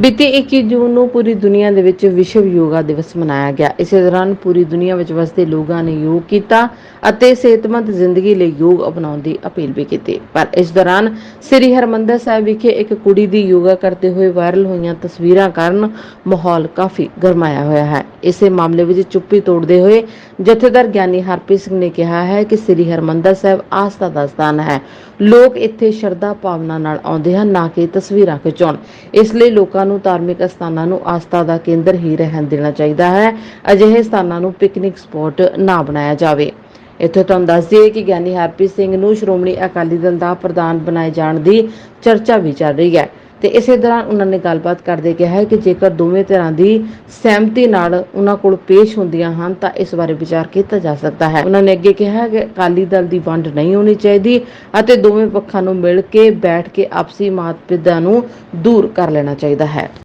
ਬੀਤੀ 21 ਜੂਨ ਨੂੰ ਪੂਰੀ ਦੁਨੀਆ ਦੇ ਵਿੱਚ ਵਿਸ਼ਵ ਯੋਗਾ ਦਿਵਸ ਮਨਾਇਆ ਗਿਆ। ਇਸੇ ਦੌਰਾਨ ਪੂਰੀ ਦੁਨੀਆ ਵਿੱਚ ਵਸਦੇ ਲੋਕਾਂ ਨੇ ਯੋਗ ਕੀਤਾ ਅਤੇ ਸਿਹਤਮੰਦ ਜ਼ਿੰਦਗੀ ਲਈ ਯੋਗ ਅਪਣਾਉਣ ਦੀ ਅਪੀਲ ਵੀ ਕੀਤੀ। ਪਰ ਇਸ ਦੌਰਾਨ ਸ੍ਰੀ ਹਰਮੰਦਰ ਸਾਹਿਬ ਵਿਖੇ ਇੱਕ ਕੁੜੀ ਦੀ ਯੋਗਾ ਕਰਦੇ ਹੋਏ ਵਾਇਰਲ ਹੋਈਆਂ ਤਸਵੀਰਾਂ ਕਾਰਨ ਮਾਹੌਲ ਕਾਫੀ ਗਰਮਾਇਆ ਹੋਇਆ ਹੈ। ਇਸੇ ਮਾਮਲੇ ਵਿੱਚ ਚੁੱਪੀ ਤੋੜਦੇ ਹੋਏ ਜਥੇਦਾਰ ਗਿਆਨੀ ਹਰਪ੍ਰੀਤ ਸਿੰਘ ਨੇ ਕਿਹਾ ਹੈ ਕਿ ਸ੍ਰੀ ਹਰਮੰਦਰ ਸਾਹਿਬ ਆਸਥਾ ਦਾ ਸਥਾਨ ਹੈ। ਲੋਕ ਇੱਥੇ ਸ਼ਰਧਾ ਭਾਵਨਾ ਨਾਲ ਆਉਂਦੇ ਹਨ, ਨਾ ਕਿ ਤਸਵੀਰਾਂ ਖਿਚਾਉਣ। ਇਸ ਲਈ ਲੋਕਾਂ ਨੂੰ ਧਾਰਮਿਕ ਸਥਾਨਾਂ ਨੂੰ ਆਸਥਾ ਦਾ ਕੇਂਦਰ ਹੀ ਰਹਿਣ ਦੇਣਾ ਚਾਹੀਦਾ ਹੈ। ਅਜਿਹੇ ਸਥਾਨਾਂ ਨੂੰ ਪਿਕਨਿਕ ਸਪੌਟ ਨਾ ਬਣਾਇਆ ਜਾਵੇ। ਇੱਥੇ ਤੁਹਾਨੂੰ ਦੱਸ ਦਈਏ ਕਿ ਗਿਆਨੀ ਹਰਪ੍ਰੀਤ ਸਿੰਘ ਨੂੰ ਸ਼੍ਰੋਮਣੀ ਅਕਾਲੀ ਦਲ ਦਾ ਪ੍ਰਧਾਨ ਬਣਾਏ ਜਾਣ ਦੀ ਚਰਚਾ ਵੀ ਚੱਲ ਰਹੀ ਹੈ। ਤੇ ਇਸੇ ਦੌਰਾਨ ਉਹਨਾਂ ਨੇ ਗੱਲਬਾਤ ਕਰਦੇ ਕਿਹਾ ਹੈ ਕਿ ਜੇਕਰ ਦੋਵੇਂ ਧਿਰਾਂ ਦੀ ਸਹਿਮਤੀ ਨਾਲ ਉਹਨਾਂ ਕੋਲ ਪੇਸ਼ ਹੁੰਦੀਆਂ ਹਨ, ਤਾਂ ਇਸ ਬਾਰੇ ਵਿਚਾਰ ਕੀਤਾ ਜਾ ਸਕਦਾ ਹੈ। ਉਹਨਾਂ ਨੇ ਅੱਗੇ ਕਿਹਾ ਕਿ ਅਕਾਲੀ ਦਲ ਦੀ ਵੰਡ ਨਹੀਂ ਹੋਣੀ ਚਾਹੀਦੀ ਅਤੇ ਦੋਵੇਂ ਪੱਖਾਂ ਨੂੰ ਮਿਲ ਕੇ ਬੈਠ ਕੇ ਆਪਸੀ ਮਤਭੇਦਾਂ ਨੂੰ ਦੂਰ ਕਰ ਲੈਣਾ ਚਾਹੀਦਾ ਹੈ।